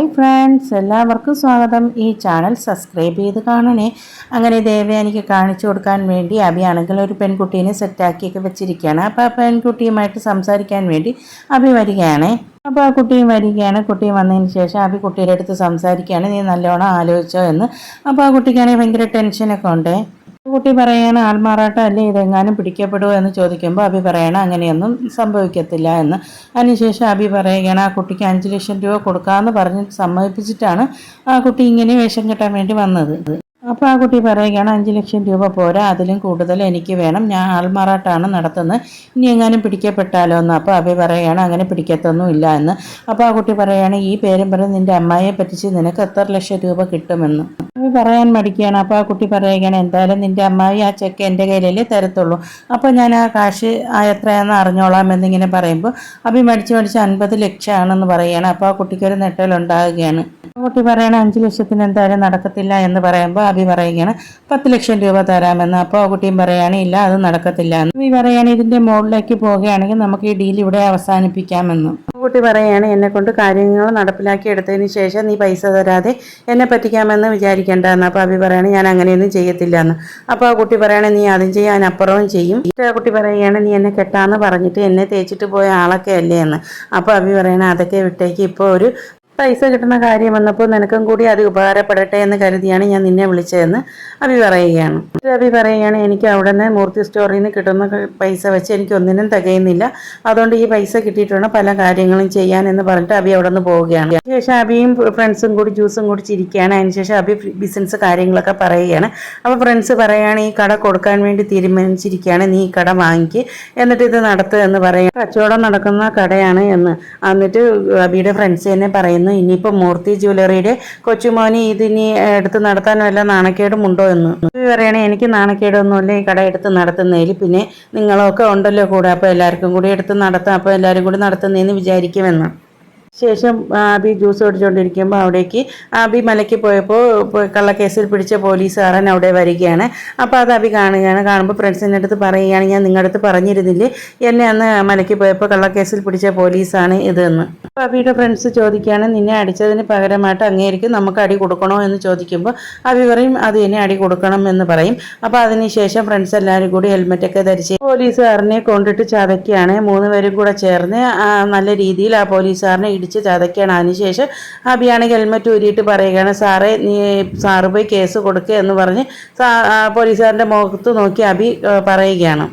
Hi friends എല്ലാവർക്കും സ്വാഗതം. ഈ ചാനൽ സബ്സ്ക്രൈബ് ചെയ്ത് കാണണേ. അങ്ങനെ ദേവയാനിക്ക് കാണിച്ചു കൊടുക്കാൻ വേണ്ടി അഭിയാണെങ്കിൽ ഒരു പെൺകുട്ടീനെ സെറ്റാക്കിയൊക്കെ വെച്ചിരിക്കുകയാണ്. അപ്പോൾ ആ പെൺകുട്ടിയുമായിട്ട് സംസാരിക്കാൻ വേണ്ടി അഭി വരികയാണ്. അപ്പോൾ ആ കുട്ടിയും വരികയാണ്. കുട്ടിയും വന്നതിന് ശേഷം അഭി കുട്ടിയുടെ അടുത്ത് സംസാരിക്കുകയാണ്. നീ നല്ലോണം ആലോചിച്ചോ എന്ന്. അപ്പോൾ ആ കുട്ടിക്കാണെങ്കിൽ ഭയങ്കര ടെൻഷനൊക്കെ ഉണ്ട്. കുട്ടി പറയാണ് ആൾമാറാട്ടം അല്ലേ ഇതെങ്ങാനും പിടിക്കപ്പെടുമോ എന്ന് ചോദിക്കുമ്പോൾ അഭി പറയണം അങ്ങനെയൊന്നും സംഭവിക്കത്തില്ല എന്ന്. അതിനുശേഷം അഭി പറയുകയാണ് ആ കുട്ടിക്ക് അഞ്ച് ലക്ഷം രൂപ കൊടുക്കാമെന്ന് പറഞ്ഞ് സമ്മതിപ്പിച്ചിട്ടാണ് ആ കുട്ടി ഇങ്ങനെ വേഷം കെട്ടാൻ വേണ്ടി വന്നത്. അപ്പോൾ ആ കുട്ടി പറയുകയാണ് അഞ്ച് ലക്ഷം രൂപ പോരാ അതിലും കൂടുതൽ എനിക്ക് വേണം. ഞാൻ ആൾമാറാട്ടാണ് നടത്തുന്നത്. ഇനി എങ്ങാനും പിടിക്കപ്പെട്ടാലോ എന്ന്. അപ്പോൾ അഭി പറയുകയാണ് അങ്ങനെ പിടിക്കത്തൊന്നും ഇല്ല എന്ന്. അപ്പോൾ ആ കുട്ടി പറയുകയാണ് ഈ പേരും പറഞ്ഞ് നിന്റെ അമ്മായിയെ പറ്റിച്ച് നിനക്ക് എത്ര ലക്ഷം രൂപ കിട്ടുമെന്ന്. അഭി പറയാൻ മടിക്കുകയാണ്. അപ്പോൾ ആ കുട്ടി പറയുകയാണ് എന്തായാലും നിന്റെ അമ്മായി ആ ചെക്ക് എന്റെ കയ്യിലല്ലേ തരത്തുള്ളൂ. അപ്പോൾ ഞാൻ ആ കാശ് ആ എത്രയാണെന്ന് അറിഞ്ഞോളാം എന്നിങ്ങനെ പറയുമ്പോൾ അഭി മടിച്ച് മടിച്ച് അൻപത് ലക്ഷമാണെന്ന് പറയുകയാണ്. അപ്പോൾ ആ കുട്ടിക്കൊരു നെട്ടലുണ്ടാകുകയാണ് കുട്ടി പറയണ അഞ്ച് ലക്ഷത്തിന് എന്തായാലും നടക്കത്തില്ല എന്ന് പറയുമ്പോൾ അഭി പറയുകയാണ്. പത്ത് ലക്ഷം രൂപ തരാമെന്ന്. അപ്പോൾ ആ കുട്ടിയും പറയുകയാണ് ഇല്ല അത് നടക്കത്തില്ല എന്ന്. ഈ പറയുകയാണ് ഇതിന്റെ മുകളിലേക്ക് പോവുകയാണെങ്കിൽ നമുക്ക് ഈ ഡീൽ ഇവിടെ അവസാനിപ്പിക്കാമെന്ന്. കുട്ടി പറയുകയാണ് എന്നെ കൊണ്ട് കാര്യങ്ങൾ നടപ്പിലാക്കി എടുത്തതിന് ശേഷം നീ പൈസ തരാതെ എന്നെ പറ്റിക്കാമെന്ന് വിചാരിക്കേണ്ടെന്ന് അപ്പോൾ അഭി പറയാണ് ഞാൻ അങ്ങനെയൊന്നും ചെയ്യത്തില്ല എന്ന്. അപ്പോൾ ആ കുട്ടി പറയണേ നീ അതും ചെയ്യാൻ അപ്പുറവും ചെയ്യും. ആ കുട്ടി പറയുകയാണ് നീ എന്നെ കെട്ടാന്ന് പറഞ്ഞിട്ട് എന്നെ തേച്ചിട്ട് പോയ ആളൊക്കെ അല്ലേ എന്ന്. അപ്പോൾ അഭി പറയണേ അതൊക്കെ വിട്ടേക്ക്. ഇപ്പോൾ ഒരു പൈസ കിട്ടുന്ന കാര്യം വന്നപ്പോൾ നിനക്കും കൂടി അത് ഉപകാരപ്പെടട്ടെ എന്ന് കരുതിയാണ് ഞാൻ നിന്നെ വിളിച്ചതെന്ന് അഭി പറയുകയാണ്. അഭി പറയുകയാണ് എനിക്ക് അവിടെ നിന്ന് മൂർത്തി സ്റ്റോറിൽ നിന്ന് കിട്ടുന്ന പൈസ വെച്ച് എനിക്ക് ഒന്നിനും തികയുന്നില്ല. അതുകൊണ്ട് ഈ പൈസ കിട്ടിയിട്ടുണ്ട് പല കാര്യങ്ങളും ചെയ്യാൻ എന്ന് പറഞ്ഞിട്ട് അഭി അവിടെ നിന്ന് പോവുകയാണ്. അതിനുശേഷം അഭിയും ഫ്രണ്ട്സും കൂടി ജ്യൂസും കൂടി ചിരിക്കുകയാണ്. അതിനുശേഷം അഭി ബിസിനസ് കാര്യങ്ങളൊക്കെ പറയുകയാണ്. അപ്പോൾ ഫ്രണ്ട്സ് പറയുകയാണ് ഈ കട കൊടുക്കാൻ വേണ്ടി തീരുമാനിച്ചിരിക്കുകയാണ്. നീ ഈ കട വാങ്ങിക്ക്. എന്നിട്ട് ഇത് നടത്തുക എന്ന് പറയാം കച്ചവടം നടക്കുന്ന കടയാണ് എന്ന്. എന്നിട്ട് അബിയുടെ ഫ്രണ്ട്സ് തന്നെ പറയുന്നു ഇനിയിപ്പോൾ മൂർത്തി ജ്വല്ലറിയുടെ കൊച്ചുമോനി ഇതിനി എടുത്ത് നടത്താൻ വല്ല നാണക്കേടും ഉണ്ടോ എന്ന് പറയണേ എനിക്ക് നാണക്കേടൊന്നുമില്ല. ഈ കട എടുത്ത് നടത്തുന്നതിൽ പിന്നെ നിങ്ങളൊക്കെ ഉണ്ടല്ലോ കൂടെ. അപ്പോൾ എല്ലാവർക്കും കൂടി എടുത്ത് നടത്താം. അപ്പോൾ എല്ലാവരും കൂടി നടത്തുന്നതെന്ന് വിചാരിക്കുമെന്ന്. ശേഷം ആബി ജ്യൂസ് കുടിച്ചുകൊണ്ടിരിക്കുമ്പോൾ അവിടേക്ക് ആബി മലയ്ക്ക് പോയപ്പോൾ കള്ളക്കേസിൽ പിടിച്ച പോലീസുകാരൻ അവിടെ വരികയാണ്. അപ്പോൾ അത് അബി കാണുകയാണ്. കാണുമ്പോൾ ഫ്രണ്ട്സിന്റെ അടുത്ത് പറയുകയാണ് ഞാൻ നിങ്ങളുടെ അടുത്ത് പറഞ്ഞിരുന്നില്ലേ? എന്നെ അന്ന് മലയ്ക്ക് പോയപ്പോൾ കള്ളക്കേസിൽ പിടിച്ച പോലീസാണ് ഇതെന്ന്. അപ്പോൾ അബിയുടെ ഫ്രണ്ട്സ് ചോദിക്കുകയാണ് നിന്നെ അടിച്ചതിന് പകരമായിട്ട് അങ്ങേരിക്കും നമുക്ക് അടി കൊടുക്കണോ? എന്ന് ചോദിക്കുമ്പോൾ അബി പറയും അത് എന്നെ അടി കൊടുക്കണം എന്ന് പറയും. അപ്പോൾ അതിനുശേഷം ഫ്രണ്ട്സ് എല്ലാവരും കൂടി ഹെൽമെറ്റൊക്കെ ധരിച്ച് പോലീസുകാരനെ കൊണ്ടിട്ട് ചതയ്ക്കുകയാണ്. മൂന്ന് പേരും കൂടെ ചേർന്ന് നല്ല രീതിയിൽ ആ പോലീസുകാരനെ ഇടിച്ച് ചതയ്ക്കുകയാണ്. അതിനുശേഷം അബിയാണെങ്കിൽ ഹെൽമെറ്റ് ഊരിയിട്ട് പറയുകയാണ് സാറേ നീ സാറ് പോയി കേസ് കൊടുക്കുക എന്ന് പറഞ്ഞ് പോലീസുകാരന്റെ മുഖത്ത് നോക്കി അബി പറയുകയാണ്.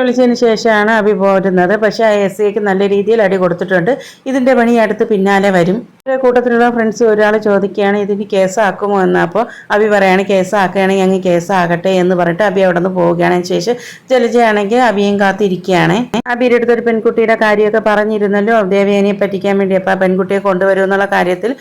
വിളിച്ചതിന് ശേഷമാണ് അബി പോരുന്നത്. പക്ഷേ ആ എസ് സിക്ക് നല്ല രീതിയിൽ അടി കൊടുത്തിട്ടുണ്ട്. ഇതിന്റെ പണി അടുത്ത് പിന്നാലെ വരും. ഇവരുടെ കൂട്ടത്തിലുള്ള ഫ്രണ്ട്സ് ഒരാൾ ചോദിക്കുകയാണ് ഇതിന് കേസാക്കുമോ? എന്ന്. അപ്പോൾ അബി പറയാണ് കേസാക്കുകയാണെങ്കിൽ അങ്ങ് കേസാകട്ടെ എന്ന് പറഞ്ഞിട്ട് അബി അവിടെ നിന്ന് പോവുകയാണ് ശേഷം ജലജയാണെങ്കിൽ അബിയും കാത്തിരിക്കുകയാണ്. അബിയുടെ അടുത്ത് ഒരു പെൺകുട്ടിയുടെ കാര്യമൊക്കെ പറഞ്ഞിരുന്നല്ലോ ദേവയാനിയെ പറ്റിക്കാൻ വേണ്ടി. അപ്പോൾ ആ പെൺകുട്ടിയെ കൊണ്ടുവരും എന്നുള്ള കാര്യത്തിൽ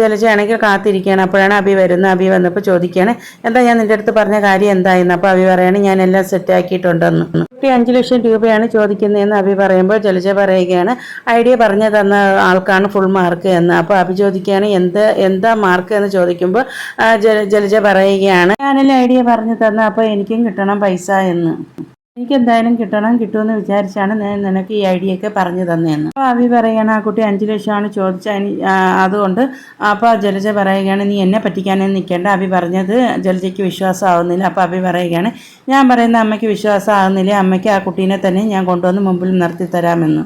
ജലജയാണെങ്കിൽ കാത്തിരിക്കുകയാണ്. അപ്പോഴാണ് അബി വരുന്നത്. അബി വന്നപ്പോൾ ചോദിക്കുകയാണ് എന്താ ഞാൻ നിന്റെ അടുത്ത് പറഞ്ഞ കാര്യം എന്തായിരുന്നു അപ്പോൾ അബി പറയാണ് ഞാൻ എല്ലാം സെറ്റ് ആക്കിയിട്ടുണ്ടെന്ന്. കുട്ടി അഞ്ച് ലക്ഷം രൂപയാണ് ചോദിക്കുന്നതെന്ന് അഭി പറയുമ്പോൾ ജലജ പറയുകയാണ് ഐഡിയ പറഞ്ഞു തന്ന ആൾക്കാണ് ഫുൾ മാർക്ക് എന്ന്. അപ്പോൾ അഭി ചോദിക്കുകയാണ് എന്ത് എന്താ മാർക്ക് എന്ന് ചോദിക്കുമ്പോൾ ജലജ പറയുകയാണ് ഞാനല്ലേ ഐഡിയ പറഞ്ഞു തന്ന അപ്പോൾ എനിക്കും കിട്ടണം പൈസ എന്ന്. എനിക്ക് എന്തായാലും കിട്ടണം കിട്ടുമെന്ന് വിചാരിച്ചാണ് ഞാൻ നിനക്ക് ഈ ഐഡിയ ഒക്കെ പറഞ്ഞു തന്നതെന്ന് അപ്പോൾ അവി പറയുകയാണ് ആ കുട്ടി അഞ്ച് ലക്ഷമാണ് ചോദിച്ച അതുകൊണ്ട് അപ്പോൾ ജലജ പറയുകയാണ് നീ എന്നെ പറ്റിക്കാനേ നിൽക്കേണ്ട. അഭി പറഞ്ഞത് ജലജയ്ക്ക് വിശ്വാസമാവുന്നില്ല. അപ്പോൾ അഭി പറയുകയാണ് ഞാൻ പറയുന്ന അമ്മയ്ക്ക് വിശ്വാസമാകുന്നില്ല അമ്മയ്ക്ക് ആ കുട്ടീനെ തന്നെ ഞാൻ കൊണ്ടുവന്ന് മുമ്പിൽ നിർത്തി തരാമെന്ന്.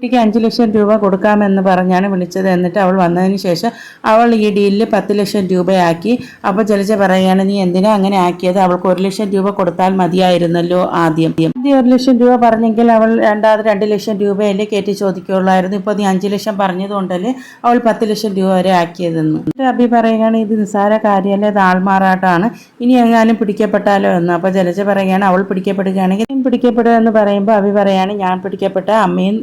കുട്ടിക്ക് അഞ്ച് ലക്ഷം രൂപ കൊടുക്കാമെന്ന് പറഞ്ഞാണ് വിളിച്ചത്. എന്നിട്ട് അവൾ വന്നതിന് ശേഷം അവൾ ഈ ഡീലിൽ പത്ത് ലക്ഷം രൂപയാക്കി. അപ്പോൾ ജലജ പറയുകയാണ് നീ എന്തിനാ അങ്ങനെ ആക്കിയത്? അവൾക്ക് ഒരു ലക്ഷം രൂപ കൊടുത്താൽ മതിയായിരുന്നല്ലോ ആദ്യം. ആദ്യം ഒരു ലക്ഷം രൂപ പറഞ്ഞെങ്കിൽ അവൾ രണ്ടാമത് രണ്ട് ലക്ഷം രൂപയല്ലേ കയറ്റി ചോദിക്കുകയുള്ളായിരുന്നു ഇപ്പോൾ നീ അഞ്ച് ലക്ഷം പറഞ്ഞതുകൊണ്ടല്ലേ അവൾ പത്ത് ലക്ഷം രൂപ വരെ ആക്കിയതെന്ന്. എന്നിട്ട് അബി പറയുകയാണ് ഇത് നിസ്സാര കാര്യമല്ല ഇത് ആൾമാറാട്ടാണ്. ഇനി എങ്ങാനും പിടിക്കപ്പെട്ടാലോ എന്ന്. അപ്പോൾ ജലജ പറയുകയാണ് അവൾ പിടിക്കപ്പെടുകയാണെങ്കിൽ പിടിക്കപ്പെടുക എന്ന് പറയുമ്പോൾ അബി പറയാണ് ഞാൻ പിടിക്കപ്പെട്ട അമ്മയും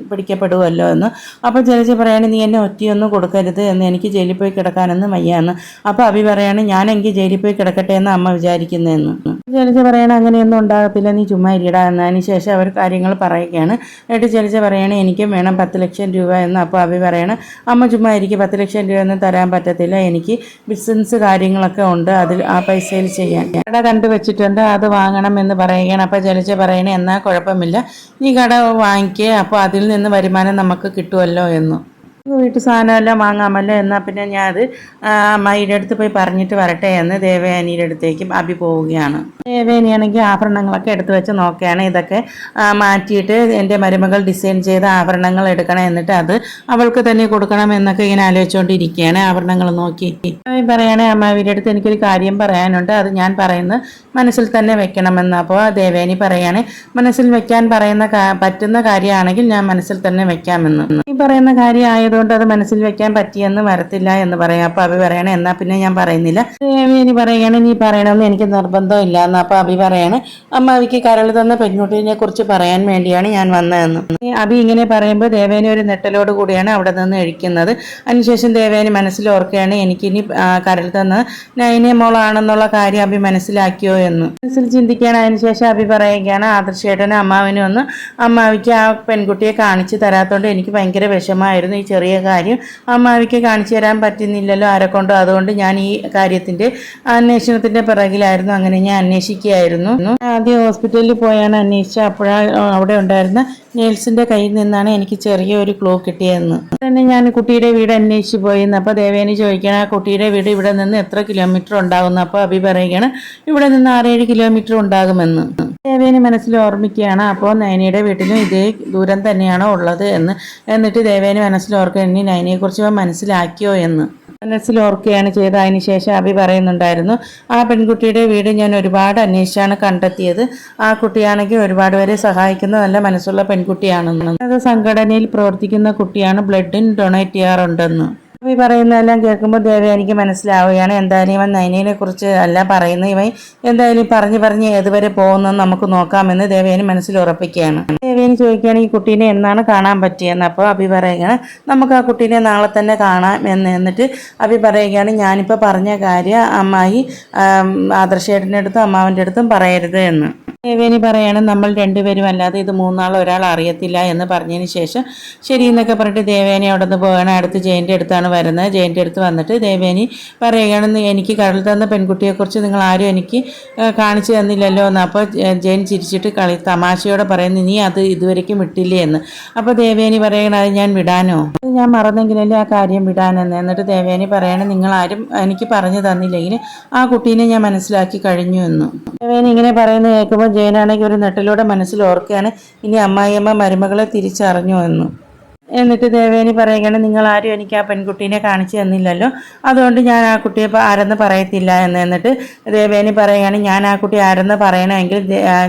പിടിക്കപ്പെടുമല്ലോ എന്ന്. അപ്പോൾ ജലജ പറയാണ് നീ എന്നെ ഒറ്റയൊന്നും കൊടുക്കരുത് എന്ന്. എനിക്ക് ജയിലിൽ പോയി കിടക്കാനെന്ന് വയ്യാന്ന്. അപ്പോൾ അഭി പറയാണ് ഞാനെങ്കിൽ ജയിലിൽ പോയി കിടക്കട്ടെ എന്ന് അമ്മ വിചാരിക്കുന്നതെന്ന് ജലജ പറയണ അങ്ങനെയൊന്നും ഉണ്ടാകത്തില്ല. നീ ചുമ്മാ ഇരിടാ എന്നതിന് ശേഷം അവർ കാര്യങ്ങൾ പറയുകയാണ്. എന്നിട്ട് ജലജ പറയണ എനിക്കും വേണം പത്ത് ലക്ഷം രൂപ എന്ന്. അപ്പോൾ അഭി പറയണ അമ്മ ചുമ്മാ എനിക്ക് പത്ത് ലക്ഷം രൂപ ഒന്നും തരാൻ പറ്റത്തില്ല. എനിക്ക് ബിസിനസ് കാര്യങ്ങളൊക്കെ ഉണ്ട്. അതിൽ ആ പൈസയിൽ ചെയ്യാൻ. കട കണ്ടു വെച്ചിട്ടുണ്ട്. അത് വാങ്ങണം എന്ന് പറയുകയാണ്. അപ്പോൾ ജലജ പറയണേ എന്നാൽ കുഴപ്പമില്ല. നീ കട വാങ്ങിക്കുക അപ്പോൾ അതിൽ നിന്ന് വരുമാനം നമുക്ക് കിട്ടുമല്ലോ എന്ന്. വീട്ടു സാധനമെല്ലാം വാങ്ങാമല്ലോ എന്നാൽ പിന്നെ ഞാൻ അത് അമ്മയുടെ അടുത്ത് പോയി പറഞ്ഞിട്ട് വരട്ടെ എന്ന് ദേവയാനിയുടെ അടുത്തേക്കും അഭി പോവുകയാണ്. ദേവയാനിയാണെങ്കിൽ ആഭരണങ്ങളൊക്കെ എടുത്തു വെച്ച് നോക്കുകയാണ്. ഇതൊക്കെ മാറ്റിയിട്ട് എന്റെ മരുമകൾ ഡിസൈൻ ചെയ്ത ആഭരണങ്ങൾ എടുക്കണം എന്നിട്ട് അത് അവൾക്ക് തന്നെ കൊടുക്കണം എന്നൊക്കെ ഇങ്ങനെ ആലോചിച്ചുകൊണ്ടിരിക്കുകയാണ്. ആഭരണങ്ങൾ നോക്കി. പറയണേ അമ്മാവിയുടെ അടുത്ത് എനിക്കൊരു കാര്യം പറയാനുണ്ട്. അത് ഞാൻ പറയുന്നത് മനസ്സിൽ തന്നെ വെക്കണമെന്ന്. അപ്പോൾ ദേവേനി പറയുകയാണ് മനസ്സിൽ വെക്കാൻ പറയുന്ന പറ്റുന്ന കാര്യമാണെങ്കിൽ ഞാൻ മനസ്സിൽ തന്നെ വെക്കാമെന്ന്. ഈ പറയുന്ന കാര്യം ആയതുകൊണ്ട് അത് മനസ്സിൽ വെക്കാൻ പറ്റിയെന്ന് വരത്തില്ല എന്ന് പറയാം. അപ്പോൾ അഭി പറയണേ എന്നാ പിന്നെ ഞാൻ പറയുന്നില്ല. ഇനി പറയുകയാണ് നീ പറയണമെന്ന് എനിക്ക് നിർബന്ധമില്ല എന്ന് അപ്പോൾ അഭി പറയാണ് അമ്മാവിക്ക് കരൾ തന്ന പെൺകുട്ടിനെ കുറിച്ച് പറയാൻ വേണ്ടിയാണ് ഞാൻ വന്നതെന്ന്. അഭി ഇങ്ങനെ പറയുമ്പോൾ ദേവേനി ഒരു നെട്ടലോട് കൂടിയാണ് അവിടെ നിന്ന് എഴിക്കുന്നത്. അതിനുശേഷം ദേവേനി മനസ്സിൽ ഓർക്കുകയാണ് എനിക്കിനി കരൾ തന്ന നൈനെ മോളാണെന്നുള്ള കാര്യം അഭി മനസ്സിലാക്കിയോ എന്ന്. മനസ്സിൽ ചിന്തിക്കുകയാണ് അതിനുശേഷം അഭി പറയുകയാണ് ആദർശേട്ടനും അമ്മാവിനും ഒന്ന് അമ്മാവിക്ക് ആ പെൺകുട്ടിയെ കാണിച്ചു തരാത്തോണ്ട് എനിക്ക് ഭയങ്കര വിഷമായിരുന്നു ഈ ചെറിയ കാര്യം. അമ്മാവിക്ക് കാണിച്ചു തരാൻ പറ്റുന്നില്ലല്ലോ ആരെക്കൊണ്ടോ അതുകൊണ്ട് ഞാൻ ഈ കാര്യത്തിന്റെ അന്വേഷണത്തിന്റെ പിറകിലായിരുന്നു. അങ്ങനെ ഞാൻ അന്വേഷിക്കുകയായിരുന്നു. ആദ്യം ഹോസ്പിറ്റലിൽ പോയാണ് അന്വേഷിച്ച അപ്പോഴാണ് അവിടെ ഉണ്ടായിരുന്ന നേഴ്സിന്റെ കയ്യിൽ നിന്നാണ് എനിക്ക് ചെറിയ ഒരു ക്ലൂ കിട്ടിയതെന്ന്. തന്നെ ഞാൻ കുട്ടിയുടെ വീട് അന്വേഷിച്ച് പോയിരുന്നു അപ്പോൾ ദേവേനി ചോദിക്കണം ആ കുട്ടിയുടെ വീട് ഇവിടെ നിന്ന് എത്ര കിലോമീറ്റർ ഉണ്ടാകുന്നു അപ്പോൾ അഭി പറയുകയാണ് ഇവിടെ നിന്ന് ആറേഴ് കിലോമീറ്റർ ഉണ്ടാകുമെന്ന്. ദേവേനി മനസ്സിൽ ഓർമ്മിക്കുകയാണ്. അപ്പോൾ നൈനയുടെ വീട്ടിലും ഇതേ ദൂരം തന്നെയാണോ ഉള്ളത് എന്ന്. എന്നിട്ട് ദേവേനി മനസ്സിൽ ഓർക്കുക ഇനി ഇവ മനസ്സിലാക്കിയോ എന്ന്. മനസ്സിൽ ഓർക്കുകയാണ് ചെയ്തത്. അതിന് ശേഷം അഭി പറയുന്നുണ്ടായിരുന്നു ആ പെൺകുട്ടിയുടെ വീട് ഞാൻ ഒരുപാട് അന്വേഷിച്ചാണ് കണ്ടെത്തിയത്. ആ കുട്ടിയാണെങ്കിൽ ഒരുപാട് പേരെ സഹായിക്കുന്ന നല്ല മനസ്സുള്ള പെൺകുട്ടിയാണെന്ന്. അത് സംഘടനയിൽ പ്രവർത്തിക്കുന്ന കുട്ടിയാണ്. ബ്ലഡിന് ഡൊണേറ്റ് ചെയ്യാറുണ്ടെന്ന്. അഭി പറയുന്നതെല്ലാം കേൾക്കുമ്പോൾ ദേവയാനിക്ക് മനസ്സിലാവുകയാണ്. എന്തായാലും ഇവൻ നൈനയെ കുറിച്ച് അല്ല പറയുന്നത്. ഇവൻ എന്തായാലും പറഞ്ഞു പറഞ്ഞ് ഏതുവരെ പോകുന്നെന്ന് നമുക്ക് നോക്കാമെന്ന് ദേവയാനി മനസ്സിൽ ഉറപ്പിക്കുകയാണ്. ദേവയാനി ചോദിക്കുകയാണ് ഈ കുട്ടീനെ എന്നാണ് കാണാൻ പറ്റിയെന്ന്? അപ്പോൾ അഭി പറയുകയാണ് നമുക്ക് ആ കുട്ടീനെ നാളെ തന്നെ കാണാം എന്ന്. എന്നിട്ട് അഭി പറയുകയാണ് ഞാനിപ്പോൾ പറഞ്ഞ കാര്യം അമ്മായി ആദർശേട്ടന്റെ അടുത്തും അമ്മാവന്റെ അടുത്തും പറയരുത് എന്ന്. ദേവേനി പറയാണ് നമ്മൾ രണ്ടുപേരും അല്ലാതെ ഇത് മൂന്നാൾ ഒരാൾ അറിയത്തില്ല എന്ന് പറഞ്ഞതിന് ശേഷം ശരി എന്നൊക്കെ പറഞ്ഞിട്ട് ദേവേനി അവിടെ നിന്ന് പോകണം അടുത്ത് ജയന്റെ അടുത്താണ് വരുന്നത്. ജയന്റെ അടുത്ത് വന്നിട്ട് ദേവേനി പറയുകയാണ് "നീ എനിക്ക് കടൽ തന്ന പെൺകുട്ടിയെക്കുറിച്ച് നിങ്ങൾ ആരും എനിക്ക് കാണിച്ചു തന്നില്ലല്ലോ എന്ന്. അപ്പോൾ ജയൻ ചിരിച്ചിട്ട് കളി തമാശയോടെ പറയുന്നു നീ അത് ഇതുവരേക്കും വിട്ടില്ലേ എന്ന്. അപ്പോൾ ദേവേനി പറയണത് അത് ഞാൻ വിടാനോ? ഞാൻ മറന്നെങ്കിലല്ലേ ആ കാര്യം വിടാനെന്ന്? എന്നിട്ട് ദേവേനി പറയാണ് നിങ്ങൾ ആരും എനിക്ക് പറഞ്ഞു തന്നില്ലെങ്കിൽ ആ കുട്ടീനെ ഞാൻ മനസ്സിലാക്കി കഴിഞ്ഞു എന്ന്. ദേവേനി ഇങ്ങനെ പറയുന്നത് കേൾക്കുമ്പോൾ ജയനാണെങ്കിൽ ഒരു നെട്ടിലൂടെ മനസ്സിൽ ഓർക്കുകയാണ് ഇനി അമ്മായിയമ്മ മരുമകളെ തിരിച്ചറിഞ്ഞു എന്ന്. എന്നിട്ട് ദേവേനി പറയുകയാണ് നിങ്ങൾ ആരും എനിക്ക് ആ പെൺകുട്ടീനെ കാണിച്ചു തന്നില്ലല്ലോ. അതുകൊണ്ട് ഞാൻ ആ കുട്ടിയെ ആരെന്ന് പറയത്തില്ല എന്ന് എന്നിട്ട് ദേവേനി പറയുകയാണ് ഞാൻ ആ കുട്ടി ആരെന്ന് പറയണമെങ്കിൽ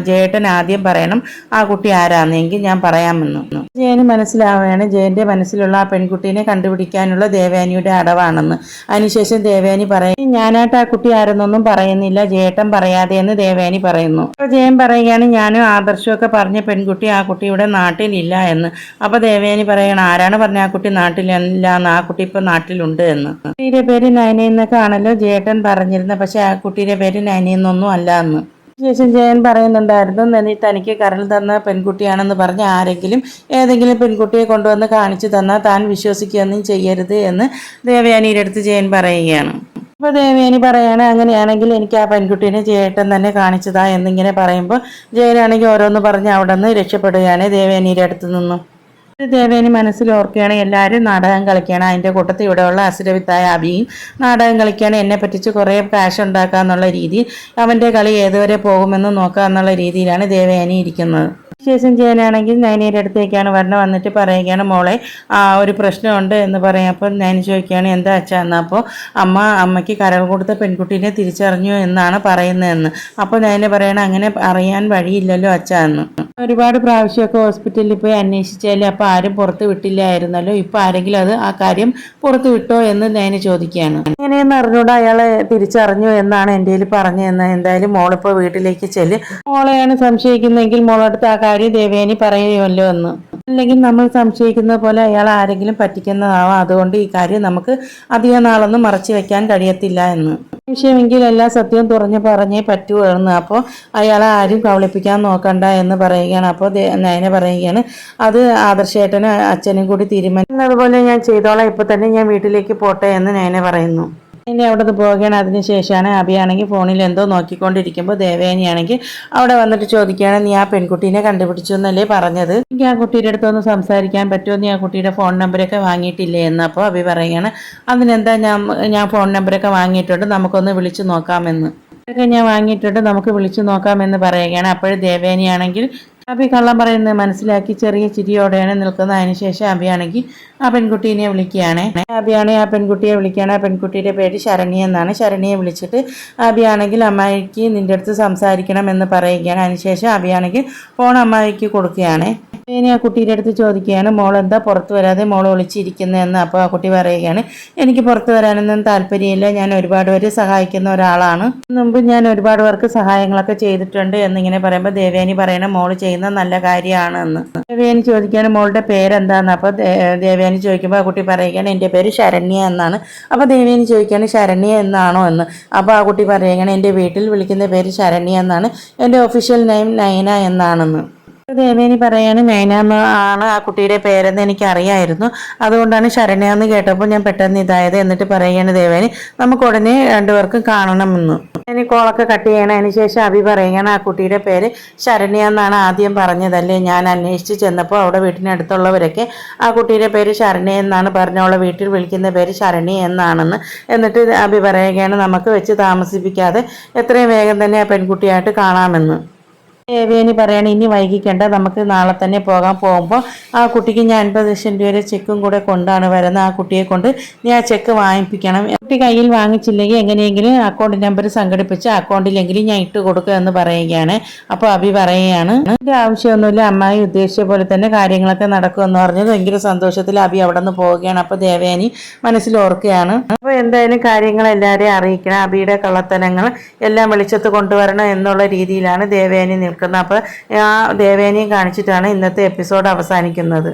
ജയേട്ടൻ ആദ്യം പറയണം ആ കുട്ടി ആരാന്നെങ്കിൽ ഞാൻ പറയാമെന്നു. ജയന് മനസ്സിലാവുകയാണ് ജയന്റെ മനസ്സിലുള്ള ആ പെൺകുട്ടീനെ കണ്ടുപിടിക്കാനുള്ള ദേവേനിയുടെ അടവാണെന്ന്. അതിനുശേഷം ദേവേനി പറയും ഞാനായിട്ട് ആ കുട്ടി ആരെന്നൊന്നും പറയുന്നില്ല ജയേട്ടൻ പറയാതെ എന്ന് ദേവേനി പറയുന്നു. അപ്പോൾ ജയൻ പറയുകയാണ് ഞാനും ആദർശമൊക്കെ പറഞ്ഞ പെൺകുട്ടി ആ കുട്ടിയുടെ നാട്ടിലില്ല എന്ന്. അപ്പോൾ ദേവേനി പറയണം. ആരാണ് പറഞ്ഞ ആ കുട്ടി നാട്ടിലല്ല ആ കുട്ടി ഇപ്പൊ നാട്ടിലുണ്ട് എന്ന്. കുട്ടിയുടെ പേര് നൈന എന്നൊക്കെ ആണല്ലോ ജേട്ടൻ പറഞ്ഞിരുന്നത് പക്ഷെ ആ കുട്ടിയുടെ പേര് നൈന എന്നൊന്നും അല്ല എന്ന്. ശേഷം ജയൻ പറയുന്നുണ്ടായിരുന്നു "നനി തനിക്ക് കരൾ തന്ന പെൺകുട്ടിയാണെന്ന് പറഞ്ഞ് ആരെങ്കിലും ഏതെങ്കിലും പെൺകുട്ടിയെ കൊണ്ടുവന്ന് കാണിച്ചു തന്നാൽ താൻ വിശ്വസിക്കുകയൊന്നും ചെയ്യരുത് എന്ന് ദേവയാനിയുടെ അടുത്ത് ജയൻ പറയുകയാണ്. അപ്പോൾ ദേവയാനി പറയാണ് അങ്ങനെയാണെങ്കിൽ എനിക്ക് ആ പെൺകുട്ടീനെ ജയേട്ടൻ തന്നെ കാണിച്ചതാ എന്നിങ്ങനെ പറയുമ്പോൾ ജയനാണെങ്കിൽ ഓരോന്ന് പറഞ്ഞ് അവിടെ നിന്ന് രക്ഷപ്പെടുകയാണ് ദേവയാനിയുടെ അടുത്ത് നിന്നും. ദേവേനി മനസ്സിൽ ഓർക്കുകയാണ് എല്ലാവരും നാടകം കളിക്കുകയാണ്. അതിന്റെ കൂട്ടത്തിൽ ഇവിടെയുള്ള അസുരവിത്തായ അബിയും നാടകം കളിക്കുകയാണ്. എന്നെ പറ്റിച്ച് കുറേ കാശ് ഉണ്ടാക്കുക എന്നുള്ള രീതിയിൽ അവന്റെ കളി ഏതുവരെ പോകുമെന്ന് നോക്കുക എന്നുള്ള രീതിയിലാണ് ദേവേനി ഇരിക്കുന്നത്. ശേഷം ചെയ്യാനാണെങ്കിൽ നൈനയുടെ അടുത്തേക്കാണ് വരണം വന്നിട്ട് പറയുകയാണ് മോളെ ആ ഒരു പ്രശ്നമുണ്ട് എന്ന് പറയാം അപ്പോൾ നൈനി ചോദിക്കുകയാണ് എന്താ അച്ഛാ? എന്ന്. അപ്പോൾ അമ്മ അമ്മയ്ക്ക് കരൾ കൊടുത്ത പെൺകുട്ടീനെ തിരിച്ചറിഞ്ഞു എന്നാണ് പറയുന്നതെന്ന്. അപ്പോൾ നൈന പറയണം അങ്ങനെ അറിയാൻ വഴിയില്ലല്ലോ അച്ഛാ എന്ന്. ഒരുപാട് പ്രാവശ്യമൊക്കെ ഹോസ്പിറ്റലിൽ പോയി അന്വേഷിച്ചാലും അപ്പോൾ ആരും പുറത്ത് വിട്ടില്ലായിരുന്നല്ലോ. ഇപ്പോൾ ആരെങ്കിലും അത് ആ കാര്യം പുറത്ത് വിട്ടോ എന്ന് ഞാൻ ചോദിക്കുകയാണ് എങ്ങനെയെന്ന് അറിഞ്ഞൂടെ അയാളെ തിരിച്ചറിഞ്ഞു എന്നാണ് എന്റെ കയ്യിൽ പറഞ്ഞതെന്ന്. എന്തായാലും മോളിപ്പോൾ വീട്ടിലേക്ക് ചെല്ല്. മോളെയാണ് സംശയിക്കുന്നതെങ്കിൽ മോളടുത്ത് ആ കാര്യം ദേവേനി പറയുമല്ലോ എന്ന്. അല്ലെങ്കിൽ നമ്മൾ സംശയിക്കുന്ന പോലെ അയാൾ ആരെങ്കിലും പറ്റിക്കുന്നതാവാം. അതുകൊണ്ട് ഈ കാര്യം നമുക്ക് അധികം നാളൊന്നും മറച്ചു വെക്കാൻ കഴിയത്തില്ല എന്ന്. വിഷയമെങ്കിൽ എല്ലാ സത്യവും തുറഞ്ഞു പറഞ്ഞേ പറ്റൂ എന്ന് അപ്പോൾ അയാളെ ആരും കവളിപ്പിക്കാൻ നോക്കണ്ട എന്ന് പറയുകയാണ്. അപ്പോൾ നയന പറയുകയാണ് അത് ആദർശേട്ടനും അച്ഛനും കൂടി തീരുമാനിക്കും അതുപോലെ ഞാൻ ചെയ്തോളാം. ഇപ്പോൾ തന്നെ ഞാൻ വീട്ടിലേക്ക് പോട്ടെ എന്ന് നയന പറയുന്നു. ഇനി അവിടെ നിന്ന് പോവുകയാണ് അതിനുശേഷമാണ് അഭിയാണെങ്കിൽ ഫോണിൽ എന്തോ നോക്കിക്കൊണ്ടിരിക്കുമ്പോൾ ദേവേനിയാണെങ്കിൽ അവിടെ വന്നിട്ട് ചോദിക്കുകയാണ് നീ ആ പെൺകുട്ടീനെ കണ്ടുപിടിച്ചു എന്നല്ലേ പറഞ്ഞത്? എനിക്ക് ആ കുട്ടിയുടെ അടുത്തൊന്ന് സംസാരിക്കാൻ പറ്റുമോ? നീ ആ കുട്ടിയുടെ ഫോൺ നമ്പരൊക്കെ വാങ്ങിയിട്ടില്ലേ? എന്നപ്പോൾ അഭി പറയുകയാണ് അതിനെന്താ ഞാൻ ഞാൻ ഫോൺ നമ്പരൊക്കെ വാങ്ങിയിട്ടുണ്ട് നമുക്കൊന്ന് വിളിച്ചു നോക്കാമെന്ന്. ഒക്കെ ഞാൻ വാങ്ങിയിട്ടുണ്ട് നമുക്ക് വിളിച്ചു നോക്കാമെന്ന് പറയുകയാണ്. അപ്പോഴും ദേവേനിയാണെങ്കിൽ അഭി കള്ളം പറയുന്നത് മനസ്സിലാക്കി ചെറിയ ചിരിയോടെയാണ് നിൽക്കുന്നത്. അതിനുശേഷം അഭിയാണെങ്കിൽ ആ പെൺകുട്ടീനെ വിളിക്കുകയാണ്. അബിയാണെ ആ പെൺകുട്ടിയെ വിളിക്കുകയാണ്. ആ പെൺകുട്ടിയുടെ പേര് ശരണി എന്നാണ്. ശരണിയെ വിളിച്ചിട്ട് അഭിയാണെങ്കിൽ അമ്മായിക്ക് നിന്റെ അടുത്ത് സംസാരിക്കണം എന്ന് പറയുകയാണ്. അതിനുശേഷം അഭിയാണെങ്കിൽ ഫോൺ അമ്മായിക്ക് കൊടുക്കുകയാണ്. ഇനി ആ കുട്ടീന്റെ അടുത്ത് ചോദിക്കുകയാണ് മോൾ എന്താ പുറത്ത് വരാതെ മോൾ ഒളിച്ചിരിക്കുന്നതെന്ന് അപ്പോൾ ആ കുട്ടി പറയുകയാണ് എനിക്ക് പുറത്ത് വരാനൊന്നും താല്പര്യമില്ല ഞാൻ ഒരുപാട് പേര് സഹായിക്കുന്ന ഒരാളാണ്. മുമ്പ് ഞാൻ ഒരുപാട് പേർക്ക് സഹായങ്ങളൊക്കെ ചെയ്തിട്ടുണ്ട് എന്നിങ്ങനെ പറയുമ്പോൾ ദേവേനി പറയണ മോൾ ചെയ്യുന്ന നല്ല കാര്യമാണ് എന്ന്. ദേവേനി ചോദിക്കുകയാണ് മോളുടെ പേരെന്താന്ന്? അപ്പോൾ ദേവേനി ചോദിക്കുമ്പോൾ ആ കുട്ടി പറയുകയാണ് എന്റെ പേര് ശരണ്യ എന്നാണ്. അപ്പോൾ ദേവേനി ചോദിക്കുകയാണ് ശരണ്യ എന്നാണോ? എന്ന്. അപ്പോൾ ആ കുട്ടി പറയുകയാണ് എന്റെ വീട്ടിൽ വിളിക്കുന്ന പേര് ശരണ്യ എന്നാണ്. എന്റെ ഒഫീഷ്യൽ നെയിം നയന എന്നാണെന്ന്. ദേവേനി പറയാണ് നൈന എന്ന് ആണ് ആ കുട്ടിയുടെ പേരെന്ന് എനിക്ക് അറിയായിരുന്നു അതുകൊണ്ടാണ് ശരണ്യ എന്ന് കേട്ടപ്പോൾ ഞാൻ പെട്ടെന്ന് ഇതായത് എന്നിട്ട് പറയുകയാണ് ദേവേനി നമുക്ക് ഉടനെ രണ്ടുപേർക്കും കാണണമെന്ന്. ഇനി കോളൊക്കെ കട്ട് ചെയ്യണം അതിന് ശേഷം അഭി പറയുകയാണ് ആ കുട്ടിയുടെ പേര് ശരണ്യ എന്നാണ് ആദ്യം പറഞ്ഞതല്ലേ? ഞാൻ അന്വേഷിച്ച് ചെന്നപ്പോൾ അവിടെ വീട്ടിനടുത്തുള്ളവരൊക്കെ ആ കുട്ടിയുടെ പേര് ശരണ്യ എന്നാണ് പറഞ്ഞോളെ വീട്ടിൽ വിളിക്കുന്ന പേര് ശരണി എന്നാണെന്ന് എന്നിട്ട് അഭി പറയുകയാണ് നമുക്ക് വെച്ച് താമസിപ്പിക്കാതെ എത്രയും വേഗം തന്നെ ആ പെൺകുട്ടിയായിട്ട് കാണാമെന്ന്. ദേവേനി പറയാണ് ഇനി വൈകിക്കണ്ട നമുക്ക് നാളെ തന്നെ പോകാൻ പോകുമ്പോൾ ആ കുട്ടിക്ക് ഞാൻ അൻപത് ലക്ഷം രൂപയുടെ ചെക്കും കൂടെ കൊണ്ടാണ് വരുന്നത്. ആ കുട്ടിയെ കൊണ്ട് നീ ആ ചെക്ക് വാങ്ങിപ്പിക്കണം. കുട്ടി കയ്യിൽ വാങ്ങിച്ചില്ലെങ്കിൽ എങ്ങനെയെങ്കിലും അക്കൗണ്ട് നമ്പർ സംഘടിപ്പിച്ച് അക്കൗണ്ടിലെങ്കിലും ഞാൻ ഇട്ട് കൊടുക്കുക എന്ന് പറയുകയാണ്. അപ്പോൾ അഭി പറയുകയാണ് എന്റെ ആവശ്യമൊന്നുമില്ല അമ്മായി ഉദ്ദേശിച്ച പോലെ തന്നെ കാര്യങ്ങളൊക്കെ നടക്കുമെന്ന് പറഞ്ഞത് ഭയങ്കര സന്തോഷത്തിൽ അഭി അവിടെ നിന്ന് പോവുകയാണ്. അപ്പോൾ ദേവയാനി മനസ്സിൽ ഓർക്കുകയാണ് അപ്പോൾ എന്തായാലും കാര്യങ്ങൾ എല്ലാവരെയും അറിയിക്കണം അഭിയുടെ കള്ളത്തനങ്ങൾ എല്ലാം വെളിച്ചത്ത് കൊണ്ടുവരണം എന്നുള്ള രീതിയിലാണ് ദേവേനി നിൽക്കുന്നത്. അപ്പോൾ ആ ദേവേനെയും കാണിച്ചിട്ടാണ് ഇന്നത്തെ എപ്പിസോഡ് അവസാനിക്കുന്നത്.